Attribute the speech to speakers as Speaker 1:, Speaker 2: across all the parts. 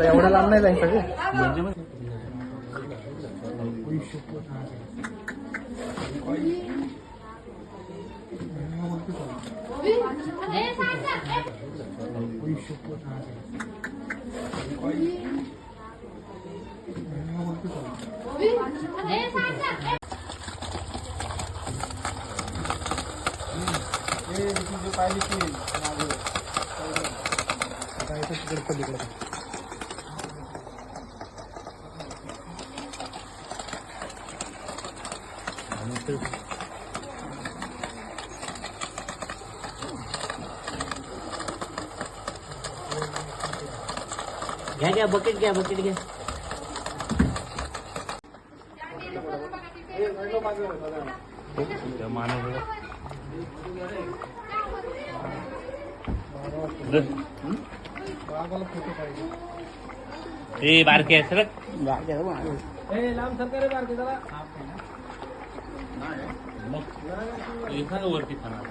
Speaker 1: एवढा लांब नाही जाईल सगळे जायचं का
Speaker 2: घ्या घ्या बकेट घ्या बकेट घ्या.
Speaker 3: ए बारके सर एखादं वरती खाणार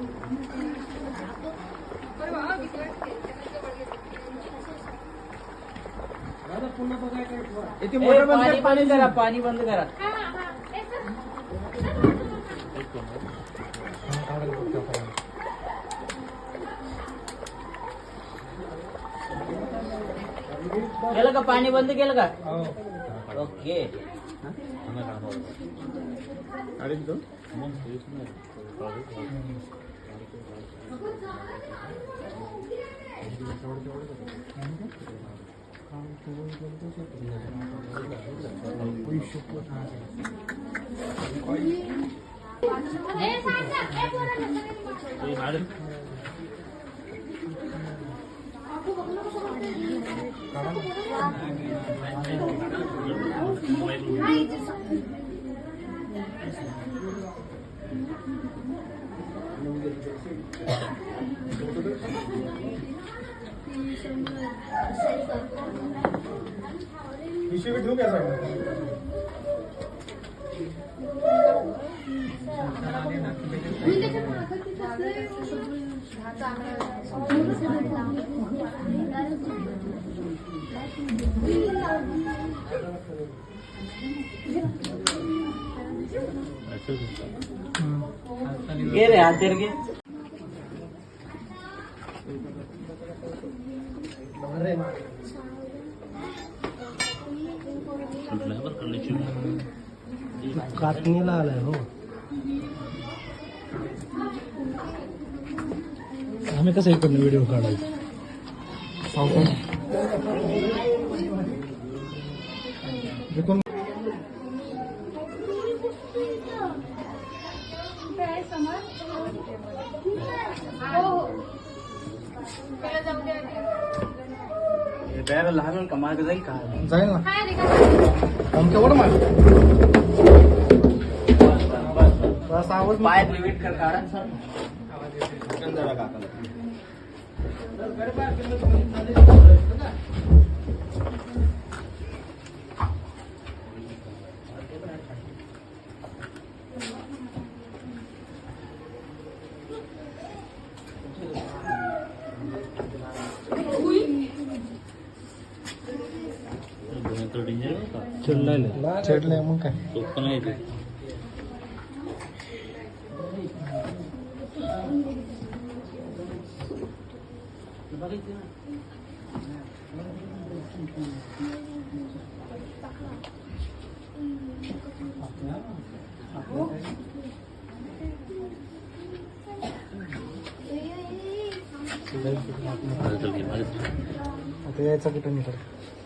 Speaker 1: इथे मोठं बंद
Speaker 2: पाणी
Speaker 1: कर,
Speaker 2: बंद करा पाणी बंद करा. केलं का? पाणी बंद केलं का? ओके.
Speaker 3: ए, माझं
Speaker 1: पिशवी ठेवू का सगळं?
Speaker 2: घे रे हात धर घे.
Speaker 1: कातणीला आलाय हो. आम्ही कसं इकडनं व्हिडिओ काढायचा?
Speaker 2: लहान का? मार्ग जाईल का?
Speaker 1: जाईल ना. आमच्या वर मार. असा आवाज
Speaker 2: पायात लिमिट कर. काढा
Speaker 3: तर
Speaker 1: चिडलाय चिडलाय मग काय?
Speaker 3: सोपं नाही ते.
Speaker 1: आता यायचा कुठं नाही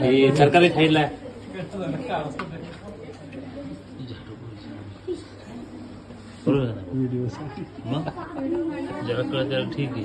Speaker 3: हे सरकारी मग? ज्याला कळत त्याला ठीक आहे.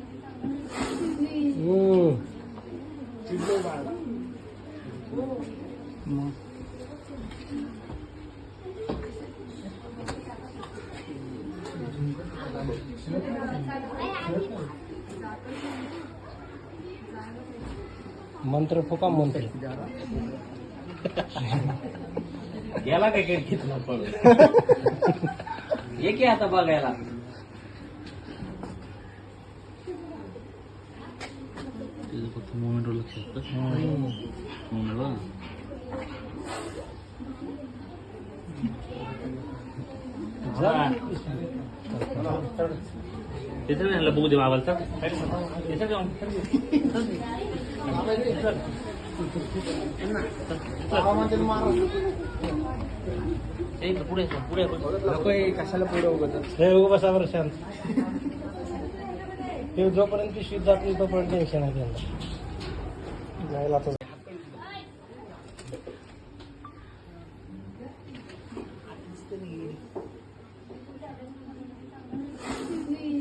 Speaker 1: मंत्र फुका मंत्र.
Speaker 2: गेला काय खिडकीतला पळून ये की आता बघायला.
Speaker 3: फक्त मोमेंटवर लक्ष असतं. मोमेंट बघ तिथं नाही बघू दे बाबाला. एक पुढे पुढे पुढे
Speaker 1: कशाला पुढे उगत हे बसा बरं शांत. हे जोपर्यंत पिशवीत जात नाही तोपर्यंत टेन्शन आहे त्यांना जायला आता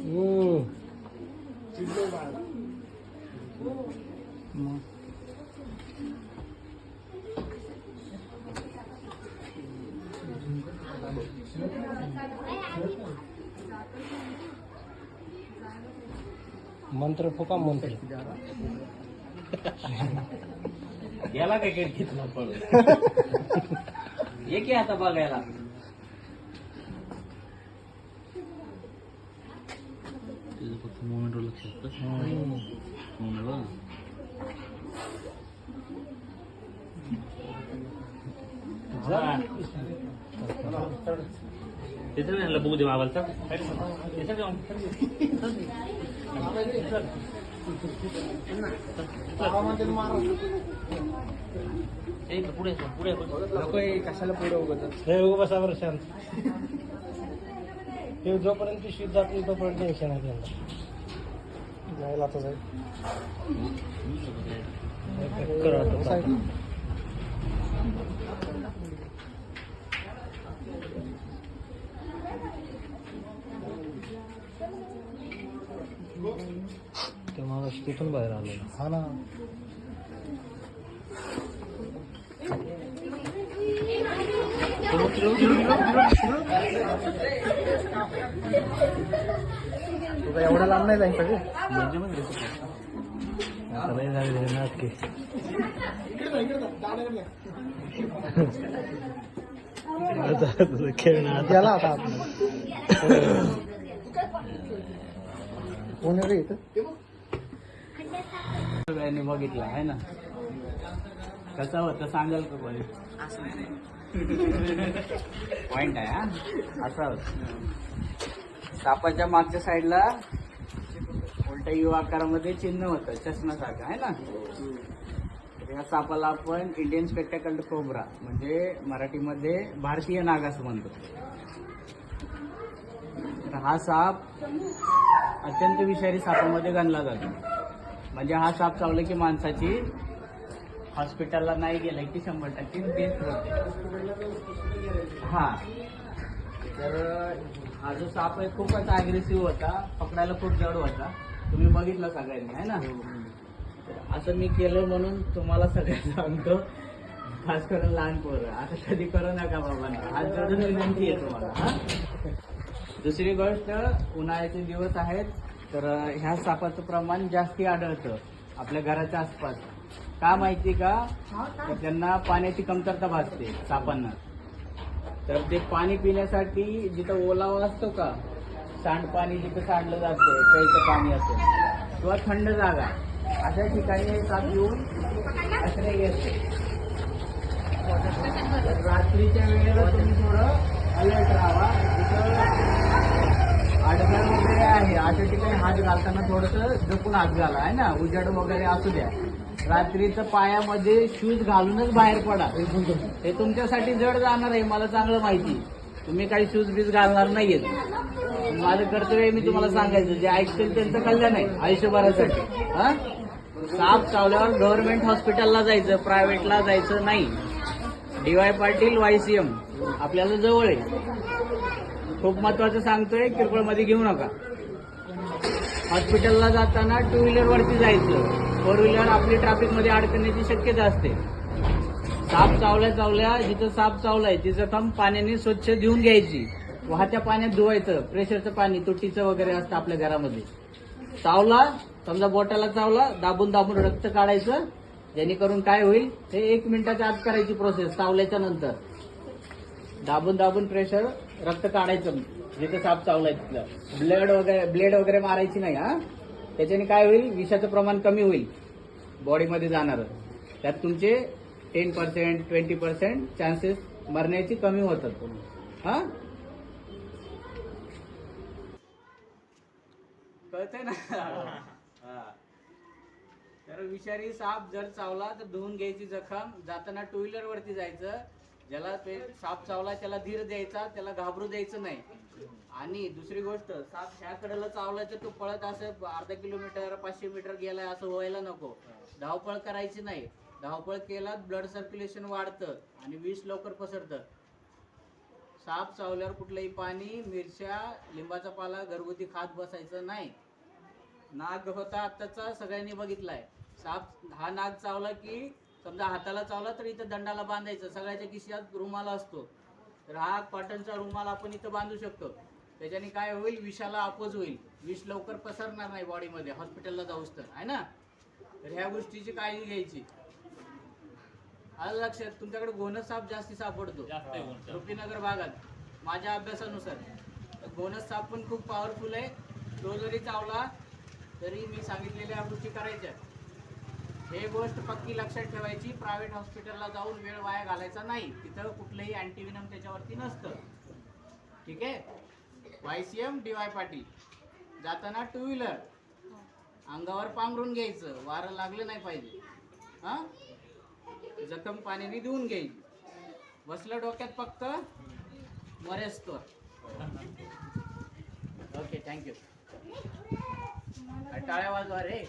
Speaker 1: हम्म. मग. मंत्र फुका मंत्र.
Speaker 2: गेला काय खिडकीतला पळून ये की आता बघायला.
Speaker 3: फक्त मोमेंटवर लक्ष असतं मोमेंट बघ तिथं नाही बघू दे बाबाला पुढे पुढे पुढे
Speaker 1: कशाला पुढे उगत हे उभं बसा बरं शांत हे जोपर्यंत पिशवीत जात नाही तोपर्यंत टेन्शन आहे त्यांना जायला आता जाईल ते माणूस तिथून बाहेर आले? हा ना. तुला एवढा लांब नाही जाईल सगळे आता नाही झाले नाटके. गेला आता. कोणी रे इथं.
Speaker 2: सगळ्यांनी बघितलं आहे ना? कसा होता सांगाल का कोणी? पॉइंट आहे हा? असा होता. सापाच्या मागच्या साईडला उलट्या यू आकारामध्ये चिन्ह होतं चष्म्यासारखं आहे ना? या सापाला आपण इंडियन स्पेक्टॅकल्ड कोब्रा म्हणजे मराठीमध्ये भारतीय नाग असं म्हणतो तर हा साप अत्यंत विषारी सापामध्ये गणला जातो. म्हणजे हा साप चावला की माणसाची हॉस्पिटलला नाही गेलं की शंभर टक्के डेथ होते. हा. तर हा जो साप आहे खूपच अग्रेसिव्ह होता पकडायला खूप जड होता. तुम्ही बघितलं सगळ्यांनी आहे ना? तर असं मी केलं म्हणून तुम्हाला सगळ्यांना सांगतो. खास करून लहान पोरं. आता कधी करू नका बाबांना. आज जोडून विनंती आहे तुम्हाला हा? दुसरी गोष्ट उन्हाळ्याचे दिवस आहेत तर ह्या सापाचं प्रमाण जास्ती आढळतं आपल्या घराच्या आसपास. का माहिती का? तर त्यांना पाण्याची कमतरता भासते सापांना. तर ते पाणी पिण्यासाठी जिथं ओलावा असतो का सांडपाणी जिथं सांडलं जातं प्यायचं पाणी असतं किंवा थंड जागा अशा ठिकाणी साप येऊन आश्रय तर रात्रीच्या वेळेला तुम्ही थोडं अलर्ट राहावा तिथं वगैरे आहे. अशा ठिकाणी हात घालताना थोडस जपून हात घाला आहे ना? उजड वगैरे असू द्या. रात्रीचं पायामध्ये शूज घालूनच बाहेर पडा. हे तुमच्यासाठी जड जाणार आहे मला चांगलं माहिती. तुम्ही काही शूज बीज घालणार नाहीयेत. माझं कर्तव्य मी तुम्हाला सांगायचं. जे ऐकतील त्यांचं कल्याण आहे आयुष्यभरासाठी. हा? साप चावल्यावर गव्हर्नमेंट हॉस्पिटलला जायचं प्रायव्हेटला जायचं नाही. D Y Patil Y C M आपल्याला जवळ आहे. खूप महत्वाचं सांगतोय किरकोळमध्ये घेऊ नका. हॉस्पिटलला जाताना टू व्हीलर वरती जायचं. फोर व्हीलर आपली ट्रॅफिकमध्ये अडकण्याची शक्यता असते. साप चावल्या चावल्या जिथं साप चावलाय तिचं थंब पाण्याने स्वच्छ धुवून घ्यायची. वाहत्या पाण्यात धुवायचं प्रेशरचं पाणी तुटीचं वगैरे असतं आपल्या घरामध्ये. चावला समजा बोटाला चावला दाबून दाबून रक्त काढायचं जेणेकरून काय होईल हे एक मिनिटाच्या आत करायची प्रोसेस चावल्याच्या नंतर. दाबून दाबून प्रेशर रक्त काढायचं. जिथं साप चावलाय तिथलं. ब्लड वगैरे ब्लेड वगैरे मारायची नाही हा? त्याच्याने काय होईल? विषाचं प्रमाण कमी होईल बॉडीमध्ये जाणार. त्यात तुमचे ten percent twenty percent chances मरण्याची कमी होतात. हा? कळतंय ना? तर विषारी साप जर चावला तर धुवून घ्यायची जखम. जाताना टू व्हीलर वरती जायचं. ज्याला ते साप चावला त्याला धीर द्यायचा त्याला घाबरू द्यायचं नाही. आणि दुसरी गोष्ट साप ह्या कडेला चावला तर तो पळत असं अर्धा किलोमीटर पाचशे मीटर गेलाय असं व्हायला नको. धावपळ करायची नाही. धावपळ केला ब्लड सर्क्युलेशन वाढतं आणि विष लवकर पसरतं. साप चावल्यावर कुठलंही पाणी मिरच्या लिंबाचा पाला घरगुती खात बसायचं नाही. नाग होता आत्ताचा सगळ्यांनी बघितलाय. साप हा नाग चावला की समजा हाताला चावला तर इथं दंडाला बांधायचं. सगळ्याच्या खिशात रुमाल असतो. तर हा कॉटनचा रुमाल आपण इथं बांधू शकतो. त्याच्याने काय होईल? विषाला अपोज होईल. विष लवकर पसरणार नाही बॉडीमध्ये. हॉस्पिटलला जाऊस तर. आहे ना? तर ह्या गोष्टीची काळजी घ्यायची. आलं लक्षात? तुमच्याकडे घोणस साप जास्ती सापडतो. रुपीनगर भागात. माझ्या अभ्यासानुसार. घोणस साप पण खूप पॉवरफुल आहे. तो जरी चावला तरी मी सांगितलेल्या गोष्टी करायच्या. हे गोष्ट पक्की लक्षात ठेवायची. प्रायव्हेट हॉस्पिटलला जाऊन वेळ वाया घालायचा नाही. तिथं कुठलंही अँटीविनम त्याच्यावरती नसतं. ठीक आहे? वायसीएम डी वाय पाटील जाताना टू व्हीलर अंगावर पांघरून घ्यायचं. वारं लागलं नाही पाहिजे. हा? जखम पाण्याने धुवून घ्यायची. बसलं डोक्यात फक्त मरेस्तोर ओके थँक्यू टाळ्या वाजवा रे.